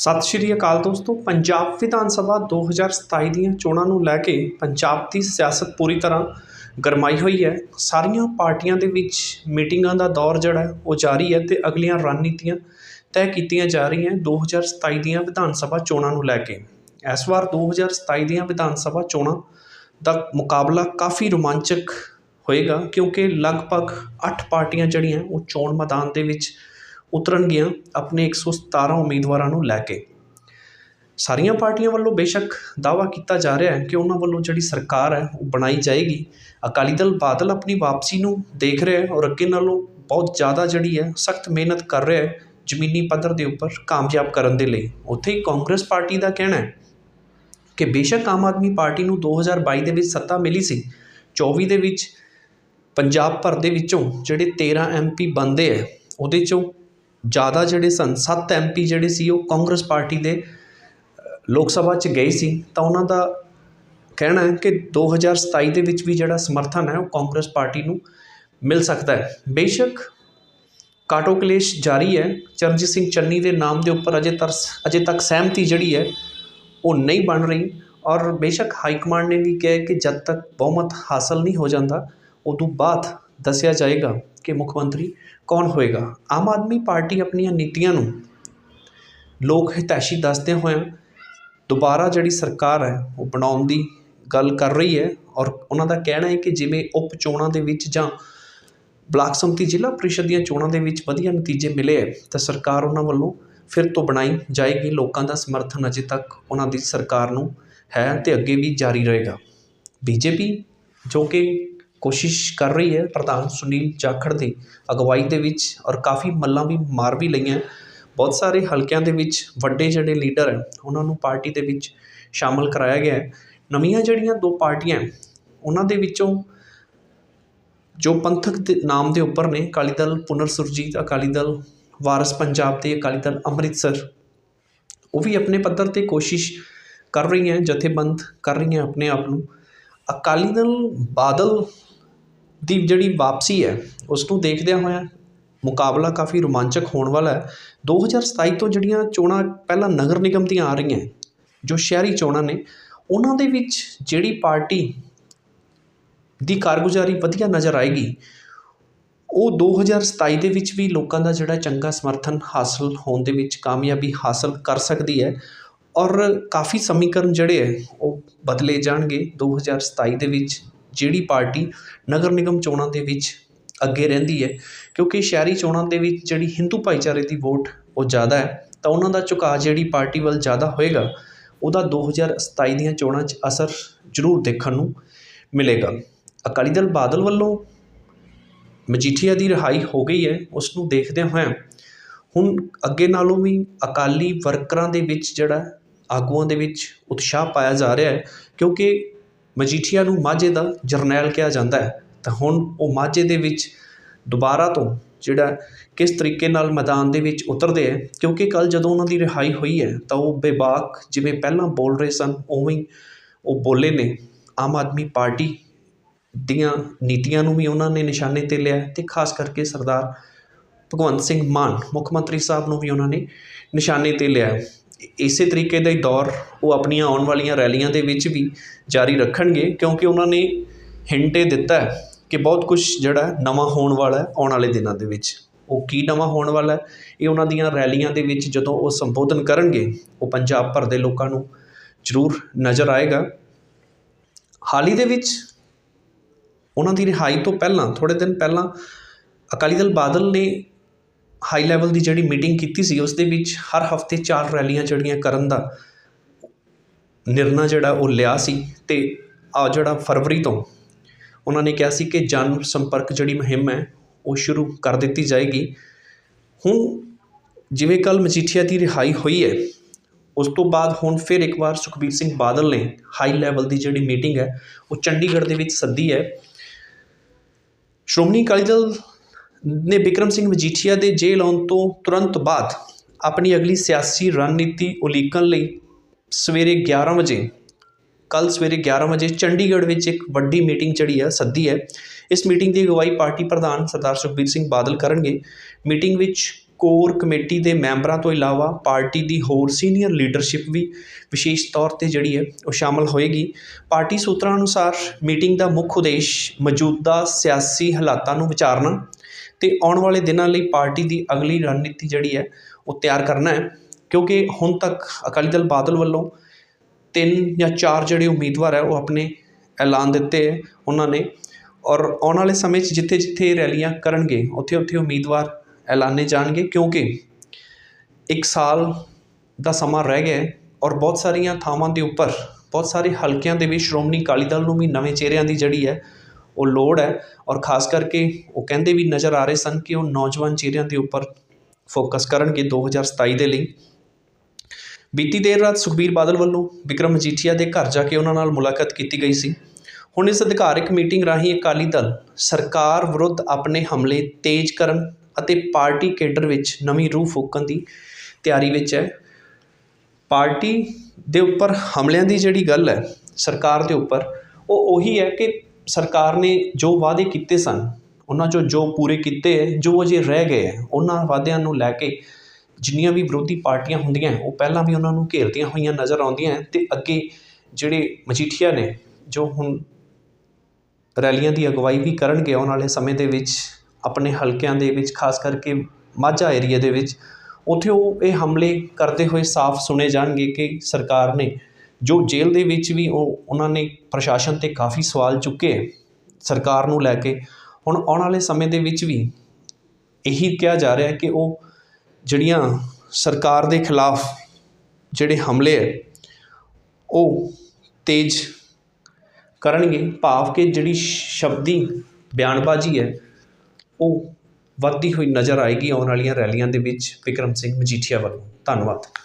ਸਤਿ ਸ਼੍ਰੀ ਅਕਾਲ ਦੋਸਤੋ, ਪੰਜਾਬ ਵਿਧਾਨ ਸਭਾ 2027 ਦੀਆਂ ਚੋਣਾਂ ਨੂੰ ਲੈ ਕੇ ਪੰਜਾਬ ਦੀ ਸਿਆਸਤ ਪੂਰੀ ਤਰ੍ਹਾਂ ਗਰਮਾਈ ਹੋਈ ਹੈ। ਸਾਰੀਆਂ ਪਾਰਟੀਆਂ ਦੇ ਵਿੱਚ ਮੀਟਿੰਗਾਂ ਦਾ ਦੌਰ ਜਿਹੜਾ ਉਹ ਜਾਰੀ ਹੈ ਤੇ ਅਗਲੀਆਂ ਰਣਨੀਤੀਆਂ ਤੈਅ ਕੀਤੀਆਂ ਜਾ ਰਹੀਆਂ 2027 ਦੀਆਂ ਵਿਧਾਨ ਸਭਾ ਚੋਣਾਂ ਨੂੰ ਲੈ ਕੇ। ਇਸ ਵਾਰ 2027 ਦੀਆਂ ਵਿਧਾਨ ਸਭਾ ਚੋਣਾਂ ਦਾ ਮੁਕਾਬਲਾ ਕਾਫੀ ਰੋਮਾਂਚਕ ਹੋਏਗਾ ਕਿਉਂਕਿ ਲਗਭਗ 8 ਪਾਰਟੀਆਂ ਜਿਹੜੀਆਂ, ਉਹ ਚੋਣ ਮੈਦਾਨ ਦੇ ਵਿੱਚ ਉਤਰਨਗੀਆਂ ਆਪਣੇ 117 ਉਮੀਦਵਾਰਾਂ ਨੂੰ ਲੈ ਕੇ। ਸਾਰੀਆਂ ਪਾਰਟੀਆਂ ਵੱਲੋਂ ਬੇਸ਼ੱਕ ਦਾਅਵਾ ਕੀਤਾ ਜਾ ਰਿਹਾ ਹੈ ਕਿ ਉਹਨਾਂ ਵੱਲੋਂ ਜਿਹੜੀ ਸਰਕਾਰ ਹੈ, ਉਹ ਬਣਾਈ ਜਾਏਗੀ। ਅਕਾਲੀ ਦਲ ਬਾਦਲ ਆਪਣੀ ਵਾਪਸੀ ਨੂੰ ਦੇਖ ਰਿਹਾ ਔਰ ਅੱਗੇ ਨਾਲੋਂ ਬਹੁਤ ਜ਼ਿਆਦਾ ਜਿਹੜੀ ਹੈ, ਸਖਤ ਮਿਹਨਤ ਕਰ ਰਿਹਾ ਹੈ ਜ਼ਮੀਨੀ ਪੱਧਰ ਦੇ ਉੱਪਰ ਕਾਮਯਾਬ ਕਰਨ ਦੇ ਲਈ। ਉੱਥੇ ਹੀ ਕਾਂਗਰਸ ਪਾਰਟੀ ਦਾ ਕਹਿਣਾ ਹੈ ਕਿ ਬੇਸ਼ੱਕ ਆਮ ਆਦਮੀ ਪਾਰਟੀ ਨੂੰ 2022 ਦੇ ਵਿੱਚ ਸੱਤਾ ਮਿਲੀ ਸੀ 24 ਦੇ ਵਿੱਚ, ਪੰਜਾਬ ਭਰ ਦੇ ਵਿੱਚੋਂ ਜਿਹੜੇ 13 ਐਮਪੀ ਬੰਦੇ ਹੈ, ਉਹਦੇ ਚੋਂ ਜ਼ਿਆਦਾ ਜਿਹੜੇ ਸਨ 7 ਐਮਪੀ ਜਿਹੜੇ ਸੀ ਉਹ ਕਾਂਗਰਸ ਪਾਰਟੀ ਦੇ ਲੋਕ ਸਭਾ 'ਚ ਗਏ ਸੀ। ਤਾਂ ਉਹਨਾਂ ਦਾ ਕਹਿਣਾ ਹੈ ਕਿ 2027 ਦੇ ਵਿੱਚ ਵੀ ਜਿਹੜਾ ਸਮਰਥਨ ਹੈ ਉਹ ਕਾਂਗਰਸ ਪਾਰਟੀ ਨੂੰ ਮਿਲ ਸਕਦਾ ਹੈ। ਬੇਸ਼ੱਕ ਕਾਟੋ ਕਲੇਸ਼ ਜਾਰੀ ਹੈ। ਚਰਨਜੀਤ ਸਿੰਘ ਚੰਨੀ ਦੇ ਨਾਮ ਦੇ ਉੱਪਰ ਅਜੇ ਤਰਸ, ਅਜੇ ਤੱਕ ਸਹਿਮਤੀ ਜਿਹੜੀ ਹੈ ਉਹ ਨਹੀਂ ਬਣ ਰਹੀ ਔਰ ਬੇਸ਼ੱਕ ਹਾਈ ਕਮਾਂਡ ਨੇ ਵੀ ਕਿਹਾ ਕਿ ਜਦ ਤੱਕ ਬਹੁਮਤ ਹਾਸਲ ਨਹੀਂ ਹੋ ਜਾਂਦਾ, ਉਦੋਂ ਬਾਅਦ ਦੱਸਿਆ ਜਾਏਗਾ। ਕਿ ਮੁੱਖ ਮੰਤਰੀ ਕੌਣ ਹੋਏਗਾ? ਆਮ ਆਦਮੀ ਪਾਰਟੀ ਆਪਣੀਆਂ ਨੀਤੀਆਂ ਨੂੰ ਲੋਕ ਹਿਤੈਸ਼ੀ ਦੱਸਦੇ ਹੋਏ ਦੁਬਾਰਾ ਜਿਹੜੀ ਸਰਕਾਰ ਹੈ, ਉਹ ਬਣਾਉਣ ਦੀ ਗੱਲ ਕਰ ਰਹੀ ਹੈ ਔਰ ਉਹਨਾਂ ਦਾ ਕਹਿਣਾ ਹੈ ਕਿ ਜਿਵੇਂ ਉਪ ਚੋਣਾਂ ਦੇ ਵਿੱਚ ਜਾਂ ਬਲਾਕ ਸੰਮਤੀ ਜ਼ਿਲ੍ਹਾ ਪ੍ਰੀਸ਼ਦ ਦੀਆਂ ਚੋਣਾਂ ਦੇ ਵਿੱਚ ਵਧੀਆ ਨਤੀਜੇ ਮਿਲੇ ਹੈ, ਤਾਂ ਸਰਕਾਰ ਉਹਨਾਂ ਵੱਲੋਂ ਫਿਰ ਤੋਂ ਬਣਾਈ ਜਾਏਗੀ। ਲੋਕਾਂ ਦਾ ਸਮਰਥਨ ਅਜੇ ਤੱਕ ਉਹਨਾਂ ਦੀ ਸਰਕਾਰ ਨੂੰ ਹੈ ਤੇ ਅੱਗੇ ਵੀ ਜਾਰੀ ਰਹੇਗਾ। ਬੀਜੇਪੀ ਜੋ ਕਿ ਕੋਸ਼ਿਸ਼ ਕਰ ਰਹੀ ਹੈ ਪ੍ਰਧਾਨ ਸੁਨੀਲ ਜਾਖੜ ਦੀ ਅਗਵਾਈ ਦੇ ਵਿੱਚ ਔਰ ਕਾਫੀ ਮੱਲਾਂ ਵੀ ਮਾਰ ਵੀ ਲਈਆਂ। ਬਹੁਤ ਸਾਰੇ ਹਲਕਿਆਂ ਦੇ ਵਿੱਚ ਵੱਡੇ ਜਿਹੜੇ ਲੀਡਰ ਹੈ, ਉਹਨਾਂ ਨੂੰ ਪਾਰਟੀ ਦੇ ਵਿੱਚ ਸ਼ਾਮਲ ਕਰਾਇਆ ਗਿਆ ਹੈ। ਨਵੀਆਂ ਜਿਹੜੀਆਂ ਦੋ ਪਾਰਟੀਆਂ ਉਹਨਾਂ ਦੇ ਵਿੱਚੋਂ ਜੋ ਪੰਥਕ ਦੇ ਨਾਮ ਦੇ ਉੱਪਰ ਨੇ, ਅਕਾਲੀ ਦਲ ਪੁਨਰ ਸੁਰਜੀਤ ਅਕਾਲੀ ਦਲ ਵਾਰਸ ਪੰਜਾਬ ਤੇ ਅਕਾਲੀ ਦਲ ਅੰਮ੍ਰਿਤਸਰ, ਉਹ ਵੀ ਆਪਣੇ ਪੱਧਰ ਤੇ ਕੋਸ਼ਿਸ਼ ਕਰ ਰਹੀਆਂ, ਜਥੇਬੰਦ ਕਰ ਰਹੀਆਂ ਆਪਣੇ ਆਪ ਨੂੰ। ਅਕਾਲੀ ਦਲ ਬਾਦਲ ਦੀ ਜਿਹੜੀ ਵਾਪਸੀ ਹੈ, ਉਸ ਨੂੰ ਦੇਖਦਿਆਂ ਹੋਇਆਂ ਮੁਕਾਬਲਾ ਕਾਫੀ ਰੋਮਾਂਚਕ ਹੋਣ ਵਾਲਾ ਹੈ। 2027 ਤੋਂ ਜਿਹੜੀਆਂ ਚੋਣਾਂ ਪਹਿਲਾਂ ਨਗਰ ਨਿਗਮ ਦੀਆਂ ਆ ਰਹੀਆਂ, ਜੋ ਸ਼ਹਿਰੀ ਚੋਣਾਂ ਨੇ, ਉਹਨਾਂ ਦੇ ਵਿੱਚ ਜਿਹੜੀ ਪਾਰਟੀ ਦੀ ਕਾਰਗੁਜ਼ਾਰੀ ਵਧੀਆ ਨਜ਼ਰ ਆਏਗੀ, ਉਹ 2027 ਦੇ ਵਿੱਚ ਵੀ ਲੋਕਾਂ ਦਾ ਜਿਹੜਾ ਚੰਗਾ ਸਮਰਥਨ ਹਾਸਲ ਹੋਣ ਦੇ ਵਿੱਚ ਕਾਮਯਾਬੀ ਹਾਸਲ ਕਰ ਸਕਦੀ ਹੈ ਔਰ ਕਾਫੀ ਸਮੀਕਰਨ ਜਿਹੜੇ ਹੈ, ਉਹ ਬਦਲੇ ਜਾਣਗੇ। 2027 ਦੇ ਵਿੱਚ ਜਿਹੜੀ ਪਾਰਟੀ ਨਗਰ ਨਿਗਮ ਚੋਣਾਂ ਦੇ ਵਿੱਚ ਅੱਗੇ ਰਹਿੰਦੀ ਹੈ, ਕਿਉਂਕਿ ਸ਼ਹਿਰੀ ਚੋਣਾਂ ਦੇ ਵਿੱਚ ਜਿਹੜੀ ਹਿੰਦੂ ਭਾਈਚਾਰੇ ਦੀ ਵੋਟ ਉਹ ਜ਼ਿਆਦਾ ਹੈ, ਤਾਂ ਉਹਨਾਂ ਦਾ ਝੁਕਾਅ ਜਿਹੜੀ ਪਾਰਟੀ ਵੱਲ ਜ਼ਿਆਦਾ ਹੋਏਗਾ, ਉਹਦਾ 2027 ਦੀਆਂ ਚੋਣਾਂ 'ਚ ਅਸਰ ਜ਼ਰੂਰ ਦੇਖਣ ਨੂੰ ਮਿਲੇਗਾ। ਅਕਾਲੀ ਦਲ ਬਾਦਲ ਵੱਲੋਂ ਮਜੀਠੀਆ ਦੀ ਰਿਹਾਈ ਹੋ ਗਈ ਹੈ, ਉਸ ਨੂੰ ਦੇਖਦਿਆਂ ਹੋਇਆਂ ਹੁਣ ਅੱਗੇ ਨਾਲੋਂ ਵੀ ਅਕਾਲੀ ਵਰਕਰਾਂ ਦੇ ਵਿੱਚ ਜਿਹੜਾ ਆਗੂਆਂ ਦੇ ਵਿੱਚ ਉਤਸ਼ਾਹ ਪਾਇਆ ਜਾ ਰਿਹਾ ਹੈ, ਕਿਉਂਕਿ ਮਜੀਠੀਆ ਨੂੰ ਮਾਝੇ ਦਾ ਜਰਨੈਲ ਕਿਹਾ ਜਾਂਦਾ ਹੈ। ਤਾਂ ਹੁਣ ਉਹ ਮਾਝੇ ਦੇ ਵਿੱਚ ਦੁਬਾਰਾ ਤੋਂ ਜਿਹੜਾ ਕਿਸ ਤਰੀਕੇ ਨਾਲ ਮੈਦਾਨ ਦੇ ਵਿੱਚ ਉਤਰਦੇ ਹੈ, ਕਿਉਂਕਿ ਕੱਲ ਜਦੋਂ ਉਹਨਾਂ ਦੀ ਰਿਹਾਈ ਹੋਈ ਹੈ, ਤਾਂ ਉਹ ਬੇਬਾਕ ਜਿਵੇਂ ਪਹਿਲਾਂ ਬੋਲ ਰਹੇ ਸਨ, ਉਵੇਂ ਹੀ ਉਹ ਬੋਲੇ ਨੇ। ਆਮ ਆਦਮੀ ਪਾਰਟੀ ਦੀਆਂ ਨੀਤੀਆਂ ਨੂੰ ਵੀ ਉਹਨਾਂ ਨੇ ਨਿਸ਼ਾਨੇ ਤੇ ਲਿਆ ਤੇ ਖਾਸ ਕਰਕੇ ਸਰਦਾਰ ਭਗਵੰਤ ਸਿੰਘ ਮਾਨ, ਮੁੱਖ ਮੰਤਰੀ ਸਾਹਿਬ ਨੂੰ ਵੀ ਉਹਨਾਂ ਨੇ ਨਿਸ਼ਾਨੇ ਤੇ ਲਿਆ ਇਸੇ ਤਰੀਕੇ ਦਾ ਹੀ ਦੌਰ ਉਹ ਆਪਣੀਆਂ ਆਉਣ ਵਾਲੀਆਂ ਰੈਲੀਆਂ ਦੇ ਵਿੱਚ ਵੀ ਜਾਰੀ ਰੱਖਣਗੇ, ਕਿਉਂਕਿ ਉਹਨਾਂ ਨੇ ਹਿੰਟ ਇਹ ਦਿੱਤਾ ਕਿ ਬਹੁਤ ਕੁਝ ਜਿਹੜਾ ਨਵਾਂ ਹੋਣ ਵਾਲਾ ਆਉਣ ਵਾਲੇ ਦਿਨਾਂ ਦੇ ਵਿੱਚ। ਉਹ ਕੀ ਨਵਾਂ ਹੋਣ ਵਾਲਾ ਇਹ ਉਹਨਾਂ ਦੀਆਂ ਰੈਲੀਆਂ ਦੇ ਵਿੱਚ ਜਦੋਂ ਉਹ ਸੰਬੋਧਨ ਕਰਨਗੇ, ਉਹ ਪੰਜਾਬ ਭਰ ਦੇ ਲੋਕਾਂ ਨੂੰ ਜ਼ਰੂਰ ਨਜ਼ਰ ਆਏਗਾ। ਹਾਲ ਹੀ ਦੇ ਵਿੱਚ ਉਹਨਾਂ ਦੀ ਰਿਹਾਈ ਤੋਂ ਪਹਿਲਾਂ ਥੋੜੇ ਦਿਨ ਪਹਿਲਾਂ ਅਕਾਲੀ ਦਲ ਬਾਦਲ ਨੇ ਹਾਈ ਲੈਵਲ ਦੀ ਜਿਹੜੀ ਮੀਟਿੰਗ ਕੀਤੀ ਸੀ ਉਸ ਦੇ ਵਿੱਚ ਹਰ ਹਫ਼ਤੇ ਚਾਰ ਰੈਲੀਆਂ ਜਿਹੜੀਆਂ ਕਰਨ ਦਾ ਨਿਰਣਾ ਜਿਹੜਾ ਉਹ ਲਿਆ ਸੀ ਤੇ ਆ ਜਿਹੜਾ ਫਰਵਰੀ ਤੋਂ ਉਹਨਾਂ ਨੇ ਕਿਹਾ ਸੀ ਕਿ ਜਨ ਸੰਪਰਕ ਜਿਹੜੀ ਮੁਹਿੰਮ ਹੈ, ਉਹ ਸ਼ੁਰੂ ਕਰ ਦਿੱਤੀ ਜਾਏਗੀ। ਹੁਣ ਜਿਵੇਂ ਕੱਲ ਮਜੀਠੀਆ ਦੀ ਰਿਹਾਈ ਹੋਈ ਹੈ, ਉਸ ਤੋਂ ਬਾਅਦ ਹੁਣ ਫਿਰ ਇੱਕ ਵਾਰ ਸੁਖਬੀਰ ਸਿੰਘ ਬਾਦਲ ਨੇ ਹਾਈ ਲੈਵਲ ਦੀ ਜਿਹੜੀ ਮੀਟਿੰਗ ਹੈ, ਉਹ ਚੰਡੀਗੜ੍ਹ ਦੇ ਵਿੱਚ ਸੱਦੀ ਹੈ। ਸ਼੍ਰੋਮਣੀ ਅਕਾਲੀ ਦਲ ਨੇ ਬਿਕਰਮ ਸਿੰਘ ਮਜੀਠੀਆ ਦੇ ਜੇਲ੍ਹ ਆਉਣ ਤੋਂ ਤੁਰੰਤ ਬਾਅਦ ਆਪਣੀ ਅਗਲੀ ਸਿਆਸੀ ਰਣਨੀਤੀ ਉਲੀਕਣ ਲਈ ਸਵੇਰੇ 11 ਵਜੇ ਕੱਲ ਸਵੇਰੇ 11 ਵਜੇ ਚੰਡੀਗੜ੍ਹ ਵਿੱਚ ਇੱਕ ਵੱਡੀ ਮੀਟਿੰਗ ਜਿਹੜੀ ਹੈ ਸੱਦੀ ਹੈ। ਇਸ ਮੀਟਿੰਗ ਦੀ ਅਗਵਾਈ ਪਾਰਟੀ ਪ੍ਰਧਾਨ ਸਰਦਾਰ ਸੁਖਬੀਰ ਸਿੰਘ ਬਾਦਲ ਕਰਨਗੇ। ਮੀਟਿੰਗ ਵਿੱਚ ਕੋਰ ਕਮੇਟੀ ਦੇ ਮੈਂਬਰਾਂ ਤੋਂ ਇਲਾਵਾ ਪਾਰਟੀ ਦੀ ਹੋਰ ਸੀਨੀਅਰ ਲੀਡਰਸ਼ਿਪ ਵੀ ਵਿਸ਼ੇਸ਼ ਤੌਰ 'ਤੇ ਜਿਹੜੀ ਹੈ, ਉਹ ਸ਼ਾਮਲ ਹੋਏਗੀ। ਪਾਰਟੀ ਸੂਤਰਾਂ ਅਨੁਸਾਰ ਮੀਟਿੰਗ ਦਾ ਮੁੱਖ ਉਦੇਸ਼ ਮੌਜੂਦਾ ਸਿਆਸੀ ਹਾਲਾਤਾਂ ਨੂੰ ਵਿਚਾਰਨਾ ਅਤੇ ਆਉਣ ਵਾਲੇ ਦਿਨਾਂ ਲਈ ਪਾਰਟੀ ਦੀ ਅਗਲੀ ਰਣਨੀਤੀ ਜਿਹੜੀ ਹੈ, ਉਹ ਤਿਆਰ ਕਰਨਾ ਹੈ। ਕਿਉਂਕਿ ਹੁਣ ਤੱਕ ਅਕਾਲੀ ਦਲ ਬਾਦਲ ਵੱਲੋਂ ਤਿੰਨ ਜਾਂ ਚਾਰ ਜਿਹੜੇ ਉਮੀਦਵਾਰ ਹੈ, ਉਹ ਆਪਣੇ ਐਲਾਨ ਦਿੱਤੇ ਹੈ ਉਹਨਾਂ ਨੇ। ਔਰ ਆਉਣ ਵਾਲੇ ਸਮੇਂ 'ਚ ਜਿੱਥੇ ਜਿੱਥੇ ਰੈਲੀਆਂ ਕਰਨਗੇ ਉੱਥੇ ਉੱਥੇ ਉਮੀਦਵਾਰ ਐਲਾਨੇ ਜਾਣਗੇ। ਕਿਉਂਕਿ ਇੱਕ ਸਾਲ ਦਾ ਸਮਾਂ ਰਹਿ ਗਿਆ ਔਰ ਬਹੁਤ ਸਾਰੀਆਂ ਥਾਵਾਂ ਦੇ ਉੱਪਰ, ਬਹੁਤ ਸਾਰੇ ਹਲਕਿਆਂ ਦੇ ਵਿੱਚ ਸ਼੍ਰੋਮਣੀ ਅਕਾਲੀ ਦਲ ਨੂੰ ਵੀ ਨਵੇਂ ਚਿਹਰਿਆਂ ਦੀ ਜਿਹੜੀ ਹੈ ਉਹ ਲੋੜ ਹੈ ਔਰ ਖਾਸ ਕਰਕੇ ਉਹ ਕਹਿੰਦੇ ਵੀ ਨਜ਼ਰ ਆ ਰਹੇ ਸਨ ਕਿ ਉਹ ਨੌਜਵਾਨ ਚਿਹਰਿਆਂ ਦੇ ਉੱਪਰ ਫੋਕਸ ਕਰਨਗੇ 2027 ਦੇ ਲਈ। ਬੀਤੀ ਦੇਰ ਰਾਤ ਸੁਖਬੀਰ ਬਾਦਲ ਵੱਲੋਂ ਵਿਕਰਮ ਮਜੀਠੀਆ ਦੇ ਘਰ ਜਾ ਕੇ ਉਹਨਾਂ ਨਾਲ ਮੁਲਾਕਾਤ ਕੀਤੀ ਗਈ ਸੀ। ਹੁਣ ਇਸ ਅਧਿਕਾਰਿਕ ਮੀਟਿੰਗ ਰਾਹੀਂ ਅਕਾਲੀ ਦਲ ਸਰਕਾਰ ਵਿਰੁੱਧ ਆਪਣੇ ਹਮਲੇ ਤੇਜ਼ ਕਰਨ ਅਤੇ ਪਾਰਟੀ ਕੇਡਰ ਵਿੱਚ ਨਵੀਂ ਰੂਹ ਫੂਕਣ ਦੀ ਤਿਆਰੀ ਵਿੱਚ ਹੈ। ਪਾਰਟੀ ਦੇ ਉੱਪਰ ਹਮਲਿਆਂ ਦੀ ਜਿਹੜੀ ਗੱਲ ਹੈ ਸਰਕਾਰ ਦੇ ਉੱਪਰ, ਉਹ ਉਹੀ ਹੈ ਕਿ ਸਰਕਾਰ ਨੇ ਜੋ ਵਾਅਦੇ ਕੀਤੇ ਸਨ, ਉਹਨਾਂ 'ਚੋਂ ਜੋ ਪੂਰੇ ਕੀਤੇ ਹੈ ਜੋ ਅਜੇ ਰਹਿ ਗਏ ਹੈ ਉਹਨਾਂ ਵਾਅਦਿਆਂ ਨੂੰ ਲੈ ਕੇ ਜਿੰਨੀਆਂ ਵੀ ਵਿਰੋਧੀ ਪਾਰਟੀਆਂ ਹੁੰਦੀਆਂ, ਉਹ ਪਹਿਲਾਂ ਵੀ ਉਹਨਾਂ ਨੂੰ ਘੇਰਦੀਆਂ ਹੋਈਆਂ ਨਜ਼ਰ ਆਉਂਦੀਆਂ ਅਤੇ ਅੱਗੇ ਜਿਹੜੇ ਮਜੀਠੀਆ ਨੇ, ਜੋ ਹੁਣ ਰੈਲੀਆਂ ਦੀ ਅਗਵਾਈ ਵੀ ਕਰਨਗੇ, ਆਉਣ ਵਾਲੇ ਸਮੇਂ ਦੇ ਵਿੱਚ, ਆਪਣੇ ਹਲਕਿਆਂ ਦੇ ਵਿੱਚ, ਖਾਸ ਕਰਕੇ ਮਾਝਾ ਏਰੀਆ ਦੇ ਵਿੱਚ, ਉੱਥੇ ਉਹ ਇਹ ਹਮਲੇ ਕਰਦੇ ਹੋਏ ਸਾਫ਼ ਸੁਣੇ ਜਾਣਗੇ ਕਿ ਸਰਕਾਰ ਨੇ ਜੋ ਜੇਲ੍ਹ ਦੇ ਵਿੱਚ ਵੀ ਉਹ, ਉਹਨਾਂ ਨੇ ਪ੍ਰਸ਼ਾਸਨ ਤੇ ਕਾਫੀ ਸਵਾਲ ਚੁੱਕੇ, ਸਰਕਾਰ ਨੂੰ ਲੈ ਕੇ। ਹੁਣ ਆਉਣ ਵਾਲੇ ਸਮੇਂ ਦੇ ਵਿੱਚ ਵੀ ਇਹੀ ਕਿਹਾ ਜਾ ਰਿਹਾ ਕਿ ਉਹ ਜਿਹੜੀਆਂ ਸਰਕਾਰ ਦੇ ਖਿਲਾਫ ਜਿਹੜੇ ਹਮਲੇ ਹੈ, ਉਹ ਤੇਜ਼ ਕਰਨਗੇ। ਭਾਵ ਕਿ ਜਿਹੜੀ ਸ਼ਬਦੀ ਬਿਆਨਬਾਜ਼ੀ ਹੈ, ਉਹ ਵੱਧਦੀ ਹੋਈ ਨਜ਼ਰ ਆਏਗੀ ਆਉਣ ਵਾਲੀਆਂ ਰੈਲੀਆਂ ਦੇ ਵਿੱਚ ਵਿਕਰਮ ਸਿੰਘ ਮਜੀਠੀਆ ਵੱਲੋਂ। ਧੰਨਵਾਦ।